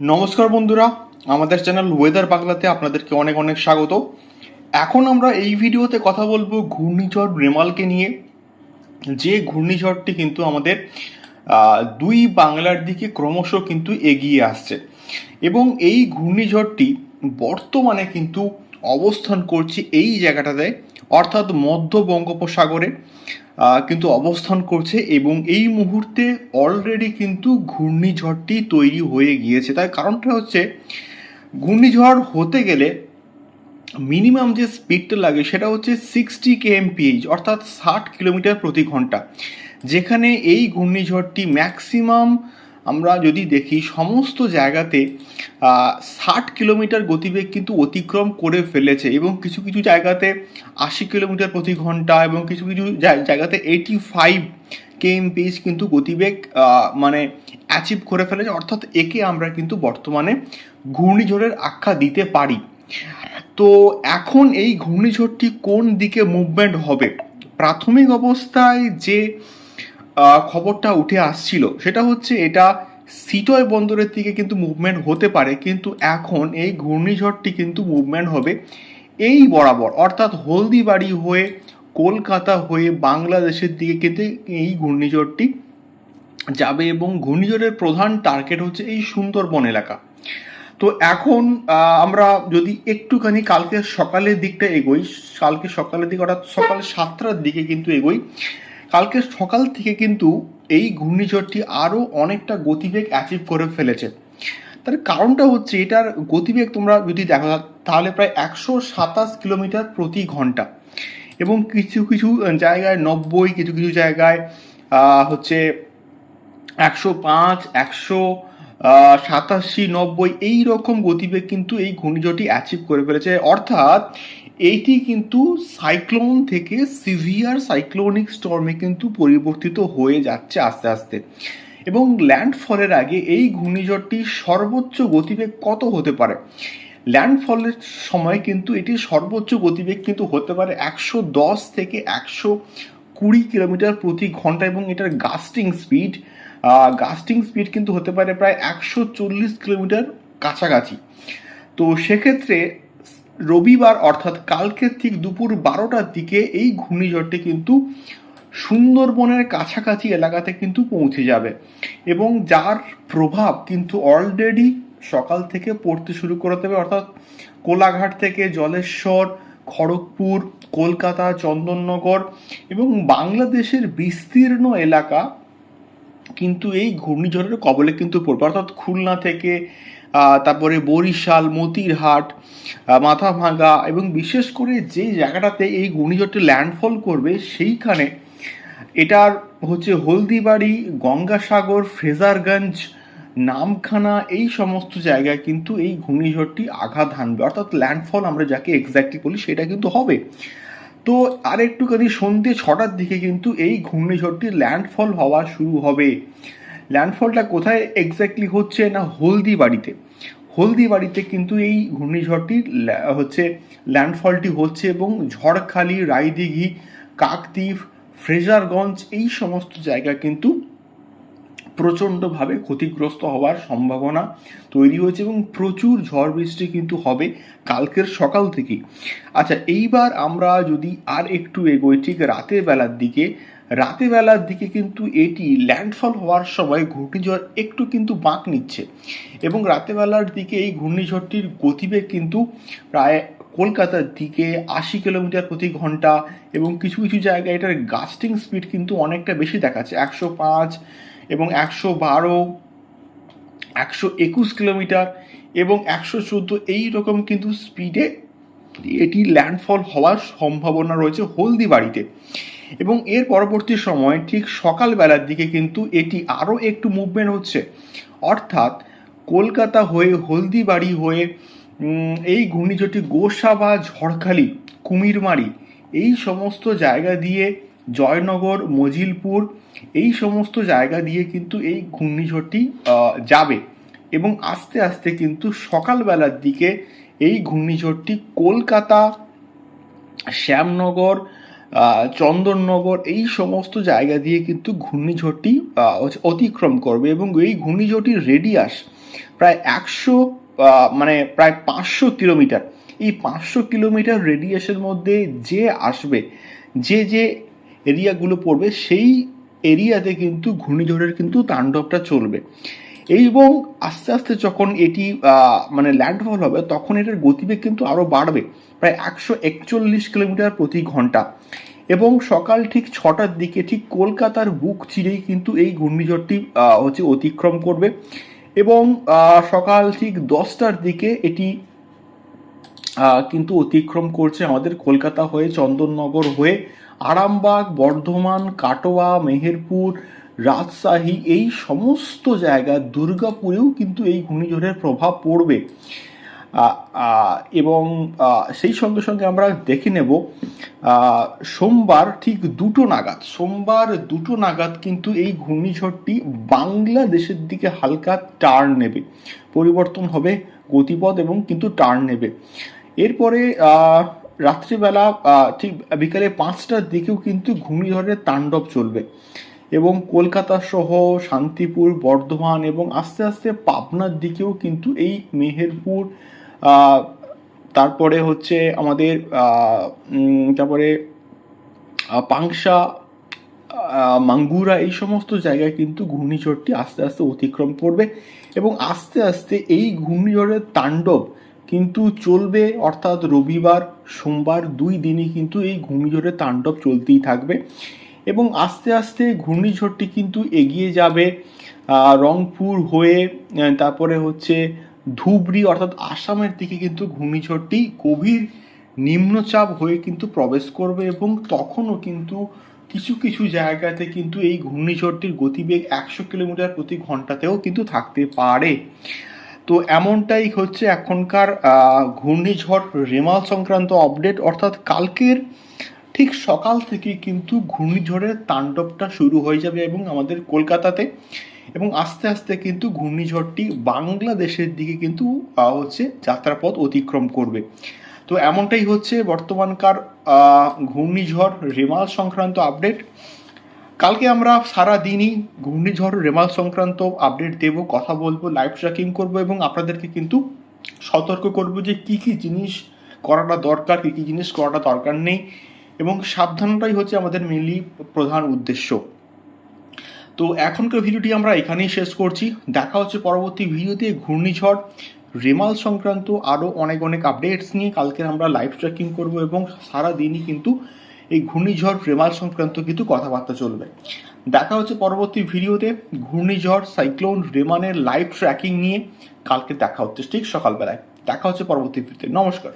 নমস্কার বন্ধুরা, আমাদের চ্যানেল ওয়েদার বাংলাতে আপনাদেরকে অনেক অনেক স্বাগত। এখন আমরা এই ভিডিওতে কথা বলব ঘূর্ণিঝড় রেমালকে নিয়ে। যে ঘূর্ণিঝড়টি কিন্তু আমাদের দুই বাংলার দিকে ক্রমশ কিন্তু এগিয়ে আসছে। এবং এই ঘূর্ণিঝড়টি বর্তমানে কিন্তু অবস্থান করছে এই জায়গাটাতে, অর্থাৎ মধ্য বঙ্গোপসাগরে। কিন্তু অবস্থান করছে এবং এই মুহূর্তে অলরেডি কিন্তু ঘূর্ণিঝড়টি তৈরি হয়ে গিয়েছে। তার কারণটা হচ্ছে, ঘূর্ণিঝড় হতে গেলে মিনিমাম যে স্পিডটা লাগে সেটা হচ্ছে সিক্সটি কেএমপিএইচ অর্থাৎ ষাট কিলোমিটার প্রতি ঘণ্টা। যেখানে এই ঘূর্ণিঝড়টি ম্যাক্সিমাম আমরা যদি দেখি সমস্ত জায়গাতে ষাট কিলোমিটার গতিবেগ কিন্তু অতিক্রম করে ফেলেছে এবং কিছু কিছু জায়গাতে আশি কিলোমিটার প্রতি ঘণ্টা এবং কিছু কিছু জায়- জায়গাতে এইটি ফাইভ কেএমপিএইচ কিন্তু গতিবেগ মানে অ্যাচিভ করে ফেলেছে। অর্থাৎ একে আমরা কিন্তু বর্তমানে ঘূর্ণিঝড়ের আখ্যা দিতে পারি। তো এখন এই ঘূর্ণিঝড়টি কোন দিকে মুভমেন্ট হবে? প্রাথমিক অবস্থায় যে খবরটা উঠে আসছিল। সেটা হচ্ছে এটা সিটয় বন্দরের দিকে কিন্তু মুভমেন্ট হতে পারে, কিন্তু এখন এই ঘূর্ণিঝড়টি কিন্তু মুভমেন্ট হবে এই বরাবর। অর্থাৎ হলদিবাড়ি হয়ে কলকাতা হয়ে বাংলাদেশের দিকে কিন্তু এই ঘূর্ণিঝড়টি যাবে এবং ঘূর্ণিঝড়ের প্রধান টার্গেট হচ্ছে এই সুন্দরবন এলাকা। তো এখন আমরা যদি একটুখানি কালকে সকালের দিকটা এগোই, কালকে সকালের দিকে অর্থাৎ সকাল সাতটার দিকে কিন্তু এগোই কালকে সকাল থেকে কিন্তু এই ঘূর্ণিঝড়টি আরও অনেকটা গতিবেগ অ্যাচিভ করে ফেলেছে। তার কারণটা হচ্ছে এটার গতিবেগ তোমরা যদি দেখো, তাহলে প্রায় একশো সাতাশ কিলোমিটার প্রতি ঘণ্টা। এবং কিছু কিছু জায়গায় নব্বই, কিছু কিছু জায়গায় হচ্ছে একশো পাঁচ, একশো সাতাশি, নব্বই এই রকম গতিবেগ কিন্তু এই ঘূর্ণিঝড়টি অ্যাচিভ করে ফেলেছে। অর্থাৎ এইটি কিন্তু সাইক্লোন থেকে সিভিয়ার সাইক্লোনিক স্টর্মে কিন্তু পরিবর্তিত হয়ে যাচ্ছে আস্তে আস্তে। এবং ল্যান্ডফলের আগে এই ঘূর্ণিঝড়টি সর্বোচ্চ গতিবেগ কত হতে পারে? ল্যান্ডফলের সময় কিন্তু এটি সর্বোচ্চ গতিবেগ কিন্তু হতে পারে একশো দশ থেকে একশো কুড়ি কিলোমিটার প্রতি ঘণ্টা এবং এটার গাস্টিং স্পিড গাস্টিং স্পিড কিন্তু হতে পারে প্রায় একশো চল্লিশ কিলোমিটার কাছাকাছি। তো সেক্ষেত্রে রবিবার অর্থাৎ কালকে ঠিক দুপুর বারোটার দিকে এই ঘূর্ণিঝড়টি কিন্তু সুন্দরবনের কাছাকাছি এলাকাতে কিন্তু পৌঁছে যাবে। এবং যার প্রভাব কিন্তু অলরেডি সকাল থেকে পড়তে শুরু করে দেবে। অর্থাৎ কোলাঘাট থেকে জলেশ্বর, খড়গপুর, কলকাতা, চন্দননগর এবং বাংলাদেশের বিস্তীর্ণ এলাকা কিন্তু এই ঘূর্ণিঝড়ের কবলে কিন্তু পড়বে। অর্থাৎ খুলনা থেকে তারপরে বরিশাল, মতিরহাট মাথাভাঙ্গা এবং বিশেষ করে যে জায়গাটাতে এই ঘূর্ণিঝড়টি ল্যান্ডফল করবে সেইখানে এটার হচ্ছে হলদিবাড়ি, গঙ্গাসাগর ফ্রেজারগঞ্জ নামখানা এই সমস্ত জায়গায় কিন্তু এই ঘূর্ণিঝড়টি আঘাত হানবে। অর্থাৎ ল্যান্ডফল আমরা যাকে এক্স্যাক্টলি বলি সেটা কিন্তু হবে। তো আর একটুখানি সন্ধ্যে ছটার দিকে কিন্তু এই ঘূর্ণিঝড়টি ল্যান্ডফল হওয়া শুরু হবে। ল্যান্ডফলটা কোথায় এক্স্যাক্টলি হচ্ছে না হলদিবাড়িতে? হলদিবাড়িতে কিন্তু এই ঘূর্ণিঝড়টি হচ্ছে ল্যান্ডফলটি হচ্ছে এবং ঝড়খালি, রায়দিঘি, কাকদ্বীপ, ফ্রেজারগঞ্জ এই সমস্ত জায়গা কিন্তু প্রচণ্ডভাবে ক্ষতিগ্রস্ত হওয়ার সম্ভাবনা তৈরি হয়েছে এবং প্রচুর ঝড় বৃষ্টি কিন্তু হবে কালকের সকাল থেকেই। আচ্ছা এইবার আমরা যদি আর একটু এগোই ঠিক রাতের বেলার দিকে রাতের বেলার দিকে কিন্তু এটি ল্যান্ডফল হওয়ার সময় ঘূর্ণিঝড় একটু কিন্তু বাঁক নিচ্ছে। এবং রাতের বেলার দিকে এই ঘূর্ণিঝড়টির গতিবেগ কিন্তু প্রায় কলকাতার দিকে আশি কিলোমিটার প্রতি ঘণ্টা এবং কিছু কিছু জায়গায় এটার গাস্টিং স্পিড কিন্তু অনেকটা বেশি দেখাচ্ছে। একশো পাঁচ এবং একশো বারো, একশো একুশ কিলোমিটার এবং একশো চোদ্দ এই রকম কিন্তু স্পিডে এটি ল্যান্ডফল হওয়ার সম্ভাবনা রয়েছে হলদিবাড়িতে। এবং এর পরবর্তী সময় ঠিক সকালবেলার দিকে কিন্তু এটি আরও একটু মুভমেন্ট হচ্ছে। অর্থাৎ কলকাতা হয়ে, হলদিবাড়ি হয়ে এই ঘূর্ণিঝড়টি গোসা বা ঝড়খালি, কুমিরমারি, এই সমস্ত জায়গা দিয়ে জয়নগর, মজিলপুর, এই সমস্ত জায়গা দিয়ে কিন্তু এই ঘূর্ণিঝড়টি যাবে। এবং আস্তে আস্তে কিন্তু সকালবেলার দিকে এই ঘূর্ণিঝড়টি কলকাতা, শ্যামনগর চন্দননগর এই সমস্ত জায়গা দিয়ে কিন্তু ঘূর্ণিঝড়টি অতিক্রম করবে এবং এই ঘূর্ণিঝড়টির রেডিয়াস প্রায় একশো মানে প্রায় পাঁচশো কিলোমিটার। এই পাঁচশো কিলোমিটার রেডিয়াসের মধ্যে যে আসবে, যে যে এরিয়াগুলো পড়বে, সেই এরিয়াতে কিন্তু ঘূর্ণিঝড়ের কিন্তু তাণ্ডবটা চলবে। এবং আস্তে আস্তে যখন এটি মানে ল্যান্ডফল হবে, তখন এটার গতিবেগ কিন্তু আরও বাড়বে, প্রায় একশো একচল্লিশ কিলোমিটার প্রতি ঘণ্টা। এবং সকাল ঠিক ছটার দিকে ঠিক কলকাতার বুক চিরেই কিন্তু এই ঘূর্ণিঝড়টি হচ্ছে অতিক্রম করবে। এবং সকাল ঠিক দশটার দিকে এটি কিন্তু অতিক্রম করছে আমাদের কলকাতা হয়ে, চন্দননগর হয়ে, আরামবাগ, বর্ধমান, কাটোয়া, মেহেরপুর রাজশাহী এই সমস্ত জায়গা দুর্গাপুরেও কিন্তু এই ঘূর্ণিঝড়ের প্রভাব পড়বে। এবং সেই সঙ্গে সঙ্গে আমরা দেখে নেব সোমবার ঠিক দুটো নাগাদ, সোমবার দুটো নাগাদ কিন্তু এই ঘূর্ণিঝড়টি বাংলাদেশের দিকে হালকা টার্ন নেবে। পরিবর্তন হবে গতিপথ এবং কিন্তু টার্ন নেবে। এরপরে রাত্রিবেলা ঠিক বিকালে পাঁচটার দিকেও কিন্তু ঘূর্ণিঝড়ের তাণ্ডব চলবে। এবং কলকাতা সহ শান্তিপুর, বর্ধমান এবং আস্তে আস্তে পাবনার দিকেও কিন্তু এই মেহেরপুর তারপরে হচ্ছে আমাদের তারপরে পাংশা মাঙ্গুরা এই সমস্ত জায়গায় কিন্তু ঘূর্ণিঝড়টি আস্তে আস্তে অতিক্রম করবে এবং আস্তে আস্তে এই ঘূর্ণিঝড়ের তাণ্ডব কিন্তু চলবে অর্থাৎ রবিবার, সোমবার দুই দিনই কিন্তু এই ঘূর্ণিঝড়ের তাণ্ডব চলতেই থাকবে। এবং আস্তে আস্তে ঘূর্ণিঝড়টি কিন্তু এগিয়ে যাবে রংপুর হয়ে তারপরে হচ্ছে ধুবড়ি অর্থাৎ আসামের দিকে কিন্তু ঘূর্ণিঝড়টি গভীর নিম্নচাপ হয়ে কিন্তু প্রবেশ করবে এবং তখনও কিন্তু কিছু কিছু জায়গাতে কিন্তু এই ঘূর্ণিঝড়টির গতিবেগ একশো কিলোমিটার প্রতি ঘন্টাতেও কিন্তু থাকতে পারে। তো এমনটাই হচ্ছে এখনকার ঘূর্ণিঝড় রেমাল সংক্রান্ত আপডেট অর্থাৎ কালকের ঠিক সকাল থেকে কিন্তু ঘূর্ণিঝড়ের তাণ্ডবটা শুরু হয়ে যাবে এবং আমাদের কলকাতাতে। এবং আস্তে আস্তে কিন্তু ঘূর্ণিঝড়টি বাংলাদেশের দিকে কিন্তু হচ্ছে যাত্রাপথ অতিক্রম করবে। তো এমনটাই হচ্ছে বর্তমানকার ঘূর্ণিঝড় রেমাল সংক্রান্ত আপডেট। কালকে আমরা সারা দিনই ঘূর্ণিঝড় রেমাল সংক্রান্ত আপডেট দেব, কথা বলব লাইভ ট্র্যাকিং করব এবং আপনাদেরকে কিন্তু সতর্ক করব যে কি কি জিনিস করাটা দরকার, কি কি জিনিস করাটা দরকার নেই। এবং সাবধানতাই হচ্ছে আমাদের মেনলি প্রধান উদ্দেশ্য। তো এখনকার ভিডিওটি আমরা এখানেই শেষ করছি। দেখা হচ্ছে পরবর্তী ভিডিওতে। ঘূর্ণিঝড়, রেমাল সংক্রান্ত আরও অনেক অনেক আপডেটস নিয়ে কালকে আমরা লাইভ ট্র্যাকিং করব এবং সারা দিনই কিন্তু এই ঘূর্ণিঝড়, রেমাল সংক্রান্ত কিন্তু কথাবার্তা চলবে। দেখা হচ্ছে পরবর্তী ভিডিওতে। ঘূর্ণিঝড় সাইক্লোন রেমানের লাইভ ট্র্যাকিং নিয়ে কালকে দেখা হচ্ছে। ঠিক সকালবেলায়। দেখা হচ্ছে পরবর্তী ভিডিওতে। নমস্কার।